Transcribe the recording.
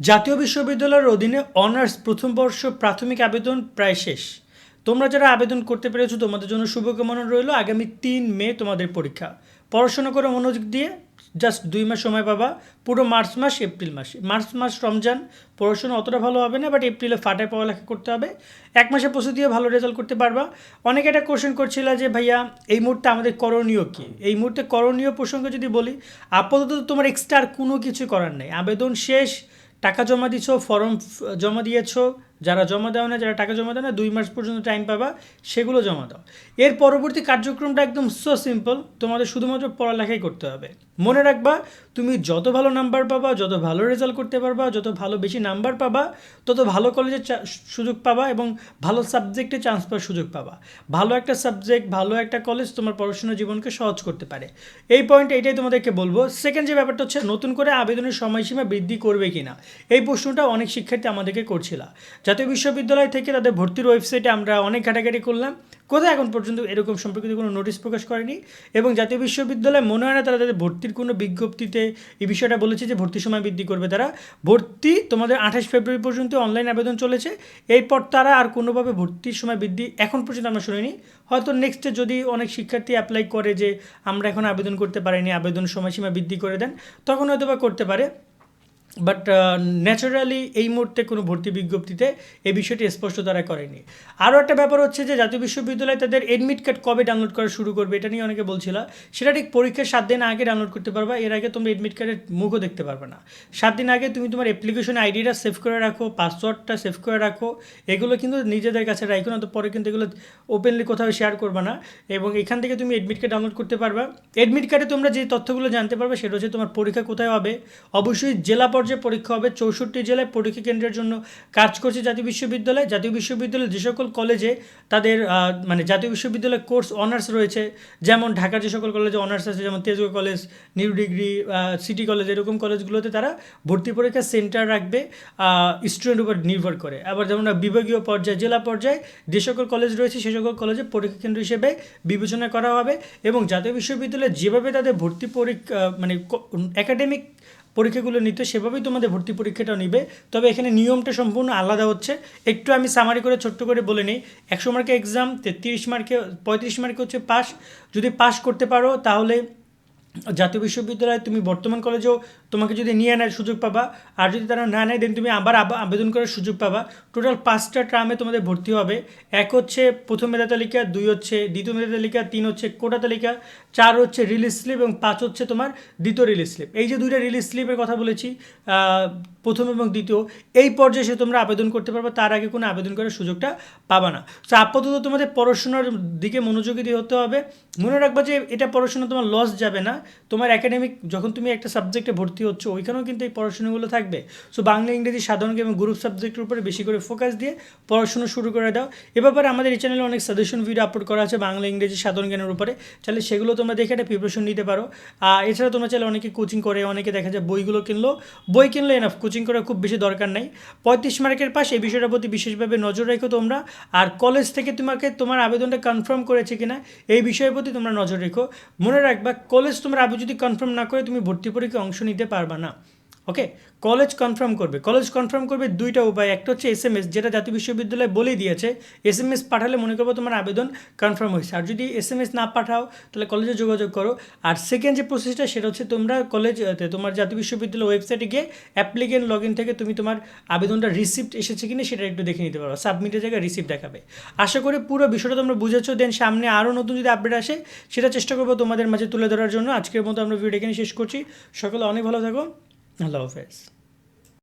জাতীয় বিশ্ববিদ্যালয়ের অধীনে অনার্স প্রথম বর্ষ প্রাথমিক আবেদন প্রায় শেষ। তোমরা যারা আবেদন করতে পেরেছ, তোমাদের জন্য শুভকামনা রইল। আগামী তিন মে তোমাদের পরীক্ষা। পড়াশোনা করে মনোযোগ দিয়ে। জাস্ট দুই মাস সময় পাবা। পুরো মার্চ মাস, এপ্রিল মাস। মার্চ মাস রমজান। পড়াশোনা অতটা ভালো হবে না, বাট এপ্রিলে ফাটায় পড়ালেখা করতে হবে। এক মাসে প্রস্তুতি দিয়ে ভালো রেজাল্ট করতে পারবা। অনেকে একটা কোশ্চেন করছিল যে, ভাইয়া, এই মুহূর্তে আমাদের করণীয় কী? এই মুহূর্তে করণীয় প্রসঙ্গে যদি বলি, আপাতত তোমার এক্সট্রা কোনো কিছু করার নেই। আবেদন শেষ। টাকা জমা দিছো ফর্ম জমা দিয়েছ যারা জমা দাও না, যারা টাকা জমা দাও না, দুই মাস পর্যন্ত টাইম পাবা, সেগুলো জমা দাও। এর পরবর্তী কার্যক্রমটা একদম সো সিম্পল তোমাদের শুধুমাত্র পড়ালেখাই করতে হবে। মনে রাখবা, তুমি যত ভালো নাম্বার পাবা, যত ভালো রেজাল্ট করতে পারবা, যত ভালো বেশি নাম্বার পাবা, তত ভালো কলেজে সুযোগ পাবা এবং ভালো সাবজেক্টে চান্স পাওয়ার সুযোগ পাবা। ভালো একটা সাবজেক্ট ভালো একটা কলেজ তোমার পড়াশোনা জীবনকে সহজ করতে পারে। এই পয়েন্ট এটাই তোমাদেরকে বলব। সেকেন্ড যে ব্যাপারটা হচ্ছে, নতুন করে আবেদনের সময়সীমা বৃদ্ধি করবে কিনা? এই প্রশ্নটা অনেক শিক্ষার্থী আমাদেরকে করছিল। জাতীয় বিশ্ববিদ্যালয় থেকে তাদের ভর্তির ওয়েবসাইটে আমরা অনেক ঘাটাঘাটি করলাম। কোথায় এখন পর্যন্ত এরকম সম্পর্কিত কোনো নোটিশ প্রকাশ করেনি এবং জাতীয় বিশ্ববিদ্যালয় মনে হয় না তারা তাদের ভর্তির কোনো বিজ্ঞপ্তিতে এই বিষয়টা বলেছে যে ভর্তির সময় বৃদ্ধি করবে। তারা ভর্তি তোমাদের আঠাশ ফেব্রুয়ারি পর্যন্ত অনলাইন আবেদন চলেছে। এরপর তারা আর কোনোভাবে ভর্তির সময় বৃদ্ধি এখন পর্যন্ত আমরা শুনিনি। হয়তো নেক্সটে যদি অনেক শিক্ষার্থী অ্যাপ্লাই করে যে আমরা এখন আবেদন করতে পারিনি, আবেদন সময়সীমা বৃদ্ধি করে দেন, তখন হয়তো বা করতে পারে। বাট ন্যাচারালি এই মুহূর্তে কোনো ভর্তি বিজ্ঞপ্তিতে এই বিষয়টি স্পষ্ট তারা করেনি। আরও একটা ব্যাপার হচ্ছে যে, জাতীয় বিশ্ববিদ্যালয় তাদের এডমিট কার্ড কবে ডাউনলোড করা শুরু করবে এটা নিয়ে অনেকে বলছিল। সেটা ঠিক পরীক্ষার সাত দিন আগে ডাউনলোড করতে পারবা, এর আগে তোমরা এডমিট কার্ডের মুখও দেখতে পারবে না। সাত দিন আগে তুমি তোমার অ্যাপ্লিকেশন আইডিটা সেভ করে রাখো পাসওয়ার্ডটা সেভ করে রাখো, এগুলো কিন্তু নিজেদের কাছে রাখো না তো পরে কিন্তু এগুলো ওপেনলি কোথাও শেয়ার করবে না। এবং এখান থেকে তুমি এডমিট কার্ড ডাউনলোড করতে পারবা। এডমিট কার্ডে তোমরা যে তথ্যগুলো জানতে পারবে, সেটা হচ্ছে তোমার পরীক্ষা কোথায় হবে। অবশ্যই জেলা পর্যায়ে পরীক্ষা হবে। চৌষট্টি জেলায় পরীক্ষা কেন্দ্রের জন্য কাজ করছে জাতীয় বিশ্ববিদ্যালয়। জাতীয় বিশ্ববিদ্যালয়ের যে সকল কলেজে তাদের মানে জাতীয় বিশ্ববিদ্যালয় কোর্স অনার্স রয়েছে, যেমন ঢাকার যে সকল কলেজে অনার্স আছে, যেমন Tejgaon college, new degree city college, এরকম কলেজগুলোতে তারা ভর্তি পরীক্ষার সেন্টার রাখবে স্টুডেন্ট উপর নির্ভর করে। আবার যেমন বিভাগীয় পর্যায়ে, জেলা পর্যায়ে যে সকল কলেজ রয়েছে, সে সকল কলেজে পরীক্ষা কেন্দ্র হিসেবে বিবেচনা করা হবে এবং জাতীয় বিশ্ববিদ্যালয়ে যেভাবে তাদের ভর্তি পরীক্ষা মানে একাডেমিক পরীক্ষাগুলো নিতে সেভাবেই তোমাদের ভর্তি পরীক্ষাটা নিবে। তবে এখানে নিয়মটা সম্পূর্ণ আলাদা হচ্ছে। একটু আমি সামারি করে ছোট্ট করে বলে নিই। একশো মার্কে এক্সাম তেত্রিশ মার্কে পঁয়ত্রিশ মার্কে হচ্ছে পাস যদি পাস করতে পারো তাহলে জাতীয় বিশ্ববিদ্যালয়ে তুমি বর্তমান কলেজেও তোমাকে যদি নিয়ে নেয় সুযোগ পাবা, আর যদি তারা না নেয় দেন তুমি আবার আব- আবেদন করার সুযোগ পাবা। টোটাল পাঁচটা ট্রামে তোমাদের ভর্তি হবে। এক হচ্ছে প্রথম মেধা তালিকা, দুই হচ্ছে দ্বিতীয় মেধা তালিকা, তিন হচ্ছে কোটা তালিকা, চার হচ্ছে রিলিজ স্লিপ এবং পাঁচ হচ্ছে তোমার দ্বিতীয় রিলিজ স্লিপ এই যে দুইটা রিলিজ স্লিপের কথা বলেছি প্রথম এবং দ্বিতীয়, এই পর্যায়ে সে তোমরা আবেদন করতে পারবে, তার আগে কোনো আবেদন করার সুযোগটা পাবা না। তো আপাতত তোমাদের পড়াশোনার দিকে মনোযোগী দিয়ে হতে হবে। মনে রাখবা যে এটা পড়াশোনা তোমার লস যাবে না। তোমার একাডেমিক যখন তুমি একটা সাবজেক্টে ভর্তি হচ্ছ, ওইখানেও কিন্তু এই পড়াশোনাগুলো থাকবে। সো বাংলা, ইংরেজি সাধারণ এবং গ্রুপ সাবজেক্টের উপরে বেশি করে ফোকাস দিয়ে পড়াশোনা শুরু করে দাও। এ ব্যাপারে আমাদের এই চ্যানেলে অনেক সাজেশন ভিডিও আপলোড করা আছে বাংলা, ইংরেজি সাধারণ জ্ঞানের উপরে। চাইলে সেগুলো তোমরা দেখে একটা প্রিপারেশন নিতে পারো। আর এছাড়া তোমরা চাইলে অনেকে কোচিং করে, অনেকে দেখা যায় বইগুলো কিনলো। বই কিনলে এনাফ কোচিং করার খুব বেশি দরকার নাই। পঁয়ত্রিশ মার্কের পাশ এই বিষয়টার প্রতি বিশেষভাবে নজর রেখো তোমরা। আর কলেজ থেকে তোমাকে তোমার আবেদনটা কনফার্ম করেছে কিনা, এই বিষয়ের প্রতি তোমরা নজর রেখো। মনে রাখবা কলেজ তোমার আবু যদি কনফার্ম না করে তুমি ভর্তি পরীক্ষায় অংশ নিতে পারবা না। ওকে কলেজ কনফার্ম করবে। কলেজ কনফার্ম করবে দুইটা উপায়। একটা হচ্ছে এস এম এস যেটা জাতীয় বিশ্ববিদ্যালয় বলেই দিয়েছে। এস এম এস পাঠালে মনে করব তোমার আবেদন কনফার্ম হয়েছে। আর যদি এস এম এস না পাঠাও, তাহলে কলেজে যোগাযোগ করো। আর সেকেন্ড যে প্রসেসটা সেটা হচ্ছে তোমরা কলেজ তোমার জাতীয় বিশ্ববিদ্যালয় ওয়েবসাইটে গিয়ে অ্যাপ্লিকেন্ট লগ ইন থেকে তুমি তোমার আবেদনটা রিসিপ্ট এসেছে কিনা, সেটা একটু দেখে নিতে পারো। সাবমিটের জায়গায় রিসিপ্ট দেখাবে। আশা করি পুরো বিষয়টা তোমরা বুঝেছ। দেন সামনে আরও নতুন যদি আপডেট আসে, সেটা চেষ্টা করব তোমাদের মাঝে তুলে ধরার জন্য। আজকের মতো আমরা ভিডিও এখানে শেষ করছি। সকলে অনেক ভালো থাকো। আল্লাহ হাফেজ